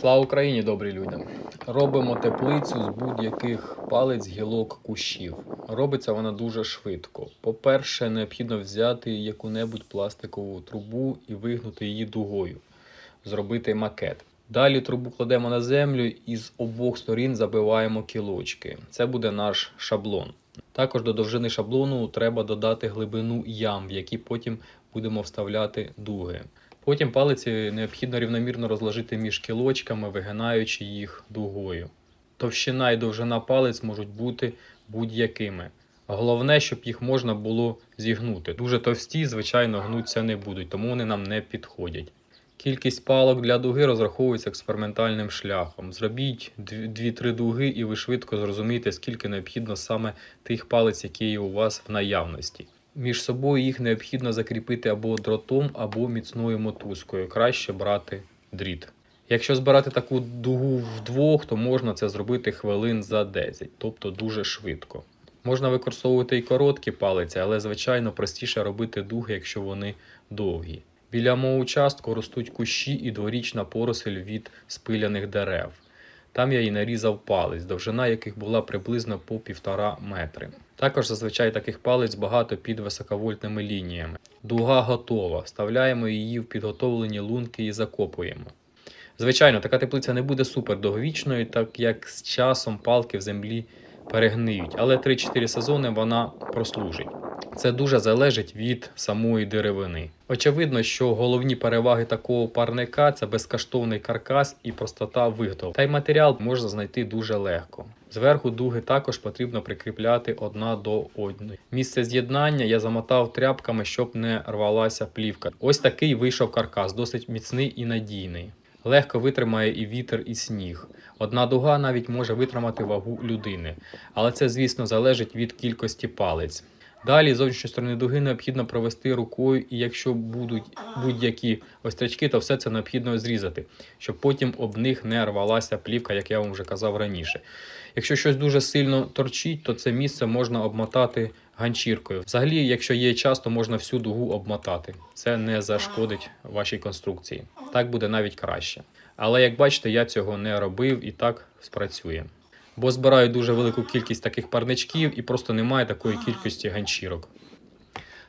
Слава Україні, добрі люди! Робимо теплицю з будь-яких палець, гілок, кущів. Робиться вона дуже швидко. По-перше, необхідно взяти яку-небудь пластикову трубу і вигнути її дугою, зробити макет. Далі трубу кладемо на землю і з обох сторін забиваємо кілочки. Це буде наш шаблон. Також до довжини шаблону треба додати глибину ям, в які потім будемо вставляти дуги. Потім палиці необхідно рівномірно розложити між кілочками, вигинаючи їх дугою. Товщина і довжина палець можуть бути будь-якими. Головне, щоб їх можна було зігнути. Дуже товсті, звичайно, гнуться не будуть, тому вони нам не підходять. Кількість палок для дуги розраховується експериментальним шляхом. Зробіть 2-3 дуги, і ви швидко зрозумієте, скільки необхідно саме тих палець, які є у вас в наявності. Між собою їх необхідно закріпити або дротом, або міцною мотузкою. Краще брати дріт. Якщо збирати таку дугу вдвох, то можна це зробити хвилин за 10, тобто дуже швидко. Можна використовувати і короткі палиці, але звичайно простіше робити дуги, якщо вони довгі. Біля мого участку ростуть кущі і дворічна поросль від спиляних дерев. Там я і нарізав палець, довжина яких була приблизно по півтора метри. Також зазвичай таких палець багато під високовольтними лініями. Дуга готова. Вставляємо її в підготовлені лунки і закопуємо. Звичайно, така теплиця не буде супер довговічною, так як з часом палки в землі перегниють, але 3-4 сезони вона прослужить. Це дуже залежить від самої деревини. Очевидно, що головні переваги такого парника це безкоштовний каркас і простота виготовлення. Та й матеріал можна знайти дуже легко. Зверху дуги також потрібно прикріпляти одна до одної. Місце з'єднання я замотав тряпками, щоб не рвалася плівка. Ось такий вийшов каркас, досить міцний і надійний. Легко витримає і вітер, і сніг. Одна дуга навіть може витримати вагу людини, але це, звісно, залежить від кількості палець. Далі зовнішньої сторони дуги необхідно провести рукою, і якщо будуть будь-які острячки, то все це необхідно зрізати, щоб потім об них не рвалася плівка, як я вам вже казав раніше. Якщо щось дуже сильно торчить, то це місце можна обмотати ганчіркою. Взагалі, якщо є час, то можна всю дугу обмотати. Це не зашкодить вашій конструкції. Так буде навіть краще. Але як бачите, я цього не робив і так спрацює. Бо збираю дуже велику кількість таких парничків і просто немає такої кількості ганчірок.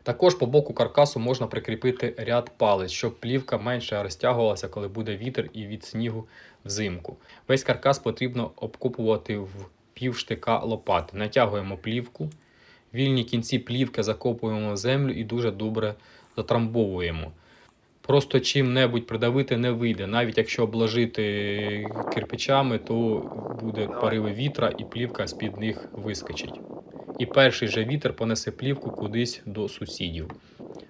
Також по боку каркасу можна прикріпити ряд палець, щоб плівка менше розтягувалася, коли буде вітер і від снігу взимку. Весь каркас потрібно обкопувати в пів штика лопати. Натягуємо плівку, вільні кінці плівки закопуємо в землю і дуже добре затрамбовуємо. Просто чим-небудь придавити не вийде. Навіть якщо обложити кирпичами, то буде пориви вітра і плівка з-під них вискочить. І перший же вітер понесе плівку кудись до сусідів.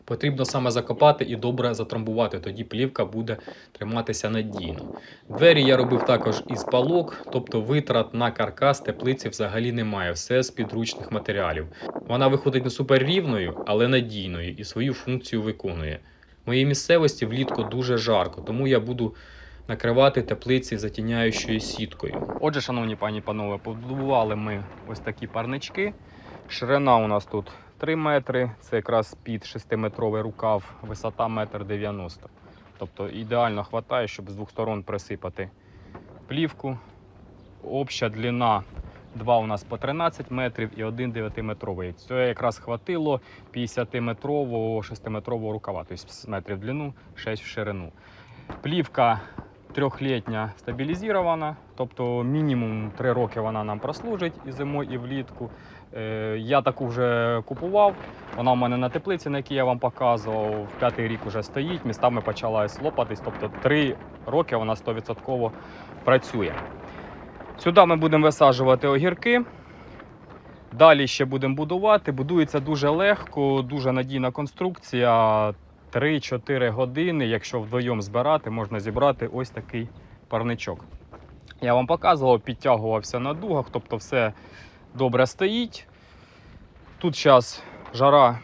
Потрібно саме закопати і добре затрамбувати, тоді плівка буде триматися надійно. Двері я робив також із палок, тобто витрат на каркас теплиці взагалі немає, все з підручних матеріалів. Вона виходить не суперрівною, але надійною і свою функцію виконує. В моїй місцевості влітку дуже жарко, тому я буду накривати теплиці затіняючою сіткою. Отже, шановні пані і панове, побудували ми ось такі парнички. Ширина у нас тут 3 метри, це якраз під 6-метровий рукав, висота 1,90 м. Тобто ідеально вистачає, щоб з двох сторон присипати плівку. Обща длина 2 у нас по 13 метрів і один 9-метровий. Це якраз хватило 50-метрового, 6-метрового рукава, тобто метрів в длину, 6 в ширину. Плівка трьохлітня стабілізована, тобто мінімум 3 роки вона нам прослужить і зимою, і влітку. Е, Я таку вже купував. Вона в мене на теплиці, на якій я вам показував. В п'ятий рік вже стоїть, містами почала лопатись. Тобто 3 роки вона 100% працює. Сюди ми будемо висаджувати огірки. Далі ще будемо будувати. Будується дуже легко, дуже надійна конструкція. 3-4 години, якщо вдвоєм збирати, можна зібрати ось такий парничок. Я вам показував, підтягувався на дугах, тобто все добре стоїть. Тут зараз жара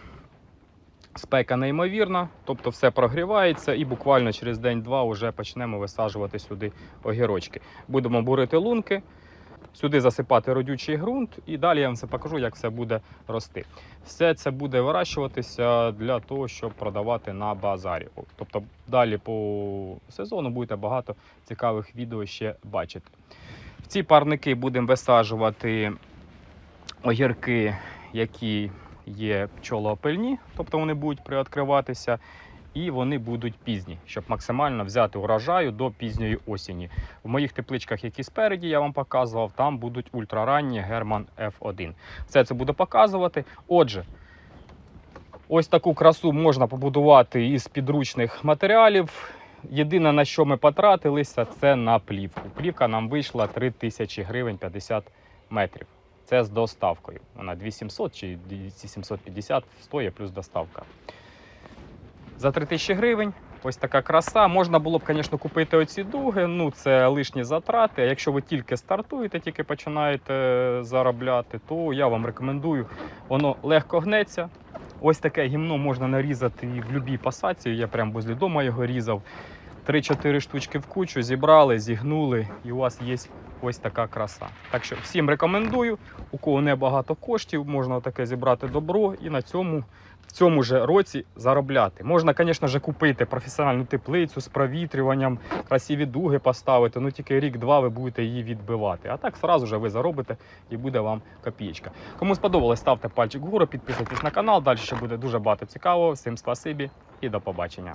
спека неймовірна, тобто все прогрівається і буквально через день-два вже почнемо висаджувати сюди огірочки. Будемо бурити лунки, Сюди засипати родючий ґрунт, і далі я вам це покажу, як все буде рости. Все це буде вирощуватися для того, щоб продавати на базарі. Тобто далі по сезону будете багато цікавих відео ще бачити. В ці парники будемо висаджувати огірки, які є пчолоопильні, тобто вони будуть приоткриватися, і вони будуть пізні, щоб максимально взяти урожаю до пізньої осені. В моїх тепличках, які спереді я вам показував, там будуть ультраранні Герман F1. Все це буду показувати. Отже, ось таку красу можна побудувати із підручних матеріалів. Єдине, на що ми потратилися, це на плівку. Плівка нам вийшла 3000 гривень 50 метрів. Це з доставкою. Вона 2700 чи 2750 стоїть плюс доставка. За 3000 гривень ось така краса. Можна було б, звісно, купити оці дуги. Ну, це лишні затрати. А якщо ви тільки стартуєте, тільки починаєте заробляти, то я вам рекомендую. Воно легко гнеться. Ось таке гімно можна нарізати і в будь-якій пасаці. Я прямо возле дома його різав. 3-4 штучки в кучу зібрали, зігнули, і у вас є ось така краса. Так що всім рекомендую. У кого не багато коштів, можна таке зібрати добро і на цьому в цьому же році заробляти. Можна, звісно ж, купити професіональну теплицю з провітрюванням, красиві дуги поставити. Ну тільки рік-два ви будете її відбивати. А так сразу же ви заробите і буде вам копієчка. Кому сподобалось, ставте пальчик вгору, підписуйтесь на канал. Далі ще буде дуже багато цікавого. Всім спасибі і до побачення.